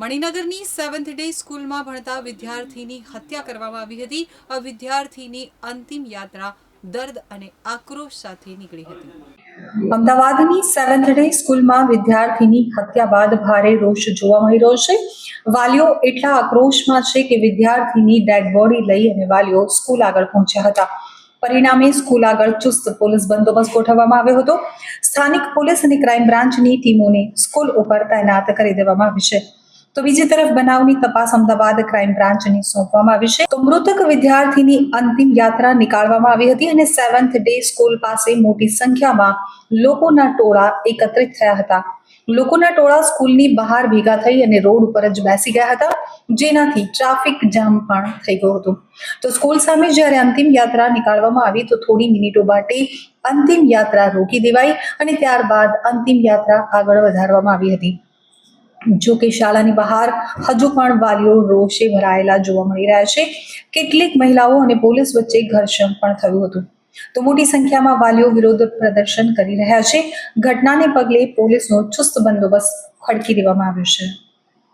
મણિનગરની seventh day સ્કૂલમાં ભણતા વિદ્યાર્થીની હત્યા કરવામાં આવી હતી. આ વિદ્યાર્થીની અંતિમ યાત્રા દર્દ અને આક્રોશ સાથે નીકળી હતી. અમદાવાદની સેવન્થ ડે સ્કૂલમાં વિદ્યાર્થીની હત્યા બાદ ભારે રોષ જોવા મળી રહ્યો છે. વાલીઓ એટલા આક્રોશમાં છે કે વિદ્યાર્થીની ડેડ બોડી લઈ અને વાલીઓ સ્કૂલ આગળ પહોંચ્યા હતા. પરિણામે સ્કૂલ આગળ ચુસ્ત પોલીસ બંદોબસ્ત ગોઠવવામાં આવ્યો હતો. સ્થાનિક પોલીસ અને ક્રાઇમ બ્રાન્ચની ટીમોને સ્કૂલ ઉપર તૈનાત કરી દેવામાં આવી છે. તો બીજી તરફ બનાવની તપાસ અમદાવાદ ક્રાઇમ બ્રાન્ચને સોંપવામાં આવી છે. તો મૃતક વિદ્યાર્થીની અંતિમ યાત્રા નીકાળવામાં આવી હતી અને સેવન્થ ડે સ્કૂલ પાસે મોટી સંખ્યામાં લોકોના ટોળા એકત્રિત થયા હતા. લોકોના ટોળા સ્કૂલની બહાર ભેગા થઈ અને રોડ ઉપર જ બેસી ગયા હતા, જેનાથી ટ્રાફિક જામ પણ થઈ ગયો હતો. તો સ્કૂલ સામે જ્યારે અંતિમ યાત્રા નીકાળવામાં આવી, તો થોડી મિનિટો માટે અંતિમ યાત્રા રોકી દેવાઈ અને ત્યારબાદ અંતિમ યાત્રા આગળ વધારવામાં આવી હતી. જો કે શાળાની બહાર હજુ પણ વાલીઓ રોષે ભરાયેલા જોવા મળી રહ્યા છે. કેટલીક મહિલાઓ અને પોલીસ વચ્ચે ઘર્ષણ પણ થયું હતું. તો મોટી સંખ્યામાં વાલીઓ વિરોધ પ્રદર્શન કરી રહ્યા છે. ઘટનાને પગલે પોલીસનો ચુસ્ત બંદોબસ્ત ખડકી દેવામાં આવ્યો છે.